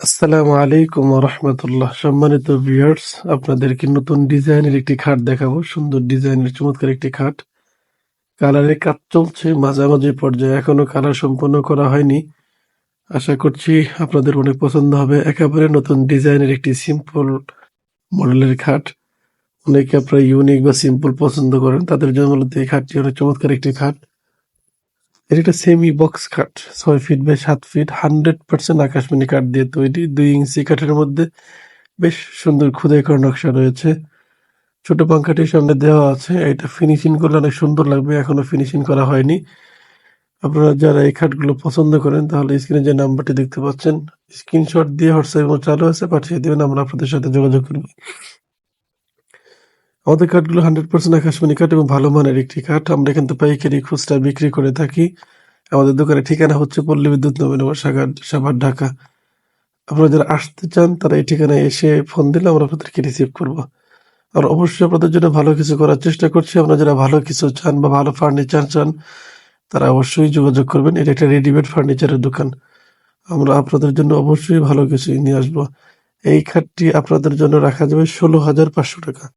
আসসালামু আলাইকুম রহমতুল্লাহ সম্মানিত ভিউয়ার্স আপনাদেরকে নতুন ডিজাইনের একটি খাট দেখাবো। সুন্দর ডিজাইনের চমৎকার একটি খাট। কালারের কাজ চলছে মাঝামাঝি পর্যায়ে। এখনও কালার সম্পন্ন করা হয়নি। আশা করছি আপনাদের অনেক পছন্দ হবে। একেবারে নতুন ডিজাইনের একটি সিম্পল মডেলের খাট। অনেকে আপনারা ইউনিক বা সিম্পল পছন্দ করেন। তাদের জন্য মূলত এই খাটটি অনেক চমৎকার একটি খাট। এর একটা সেমি বক্স কাঠ ছয় ফিট বাই সাত ফিট হান্ড্রেড পার্সেন্ট আকাশমণি কাঠ দিয়ে তৈরি। দুই ইঞ্চি কাঠের মধ্যে বেশ সুন্দর খুদাই করা নকশা রয়েছে। ছোট পাঙ্খাটির সামনে দেওয়া আছে। এটা ফিনিশিং করলে অনেক সুন্দর লাগবে। এখনও ফিনিশিং করা হয়নি। আপনারা যারা এই খাটগুলো পছন্দ করেন, তাহলে স্ক্রিনে যে নাম্বারটি দেখতে পাচ্ছেন স্ক্রিনশট দিয়ে হোয়াটসঅ্যাপ চালু আছে পাঠিয়ে দেবেন, আমরা আপনাদের সাথে যোগাযোগ করব। আমাদের কাঠগুলো হান্ড্রেড পার্সেন্ট আকাশমণি কাঠ এবং ভালো মানের একটি কাঠ আমরা কিন্তু পাইকারি খুচরা বিক্রি করে থাকি। আমাদের দোকানের ঠিকানা হচ্ছে পল্লী বিদ্যুৎ নবীনগর সাগর সাভার, ঢাকা। আপনারা যারা আসতে চান, তারা এই ঠিকানায় এসে ফোন দিলে আমরা আপনাদেরকে রিসিভ করব। আর অবশ্যই আপনাদের জন্য ভালো কিছু করার চেষ্টা করছি। আপনারা যারা ভালো কিছু চান বা ভালো ফার্নিচার চান, তারা অবশ্যই যোগাযোগ করবেন। এটা একটা রেডিমেড ফার্নিচারের দোকান। আমরা আপনাদের জন্য অবশ্যই ভালো কিছু নিয়ে আসব। এই খাটটি আপনাদের জন্য রাখা যাবে ষোলো হাজার পাঁচশো টাকা।